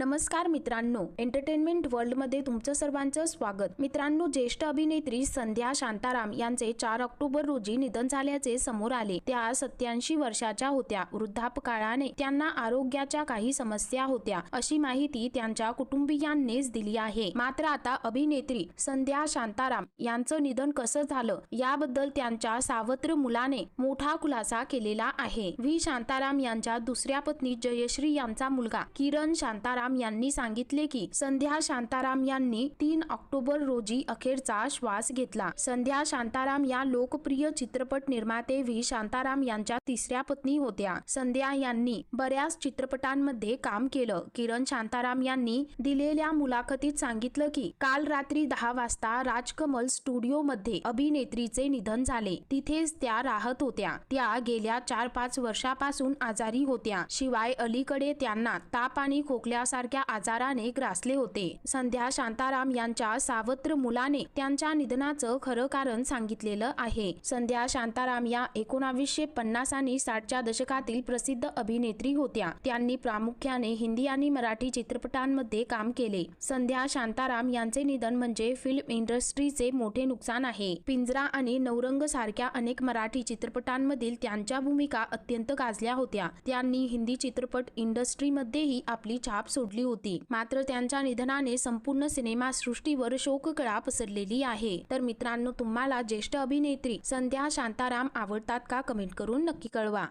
नमस्कार मित्रांनो एंटरटेनमेंट वर्ल्डमध्ये तुमचं सर्वांचं स्वागत. मित्रांनो ज्येष्ठ अभिनेत्री संध्या शांताराम यांचे चार ऑक्टोबर रोजी निधन झाल्याचे समोर आले. त्या सत्याऐंशी वर्षाच्या होत्या. वृद्धापकाळाने त्यांना आरोग्याच्या काही समस्या होत्या. अशी माहिती त्यांच्या कुटुंबियांनीच दिली आहे. मात्र आता अभिनेत्री संध्या शांताराम यांचं निधन कसं झालं याबद्दल त्यांच्या सावत्र मुलाने मोठा खुलासा केलेला आहे. व्ही. शांताराम यांच्या दुसऱ्या पत्नी जयश्री यांचा मुलगा किरण शांताराम यांनी सांगितले की संध्या शांताराम यांनी तीन ऑक्टोबर रोजी अखेरचा श्वास घेतला. संध्या शांताराम या लोकप्रिय चित्रपट निर्माते व्ही. शांताराम यांच्या तिसऱ्या पत्नी होत्या. संध्या यांनी बऱ्याच चित्रपटांमध्ये काम केलं. किरण शांताराम यांनी दिलेल्या मुलाखतीत सांगितलं की काल रात्री दहा वाजता राजकमल स्टुडिओ मध्ये अभिनेत्रीचे निधन झाले. तिथेच त्या राहत होत्या. त्या गेल्या चार पाच वर्षापासून आजारी होत्या. शिवाय अलीकडे त्यांना ताप आणि खोकल्यासारख्या आजाराने ग्रासले होते. संध्या शांताराम यांच्या सावत्र मुलाने त्यांच्या निधनाचं खरं कारण सांगितलेलं आहे. संध्या शांताराम या एकोणावीसशे पन्नास आणि साठच्या दशकातील प्रसिद्ध अभिनेत्री होत्या. त्यांनी प्रामुख्याने हिंदी आणि मराठी चित्रपटांमध्ये काम केले. संध्या शांताराम यांचे निधन म्हणजे फिल्म इंडस्ट्रीचे मोठे नुकसान आहे. पिंजरा आणि नवरंग सारख्या अनेक मराठी चित्रपटांमधील त्यांच्या भूमिका अत्यंत गाजल्या होत्या. त्यांनी हिंदी चित्रपट इंडस्ट्रीमध्येही आपली छाप सोडली होती. मात्र त्यांच्या निधनाने संपूर्ण सिनेमा सृष्टीवर शोककळा पसरलेली आहे. तर मित्रांनो तुम्हाला ज्येष्ठ अभिनेत्री संध्या शांताराम आवडतात का? कमेंट करून नक्की कळवा.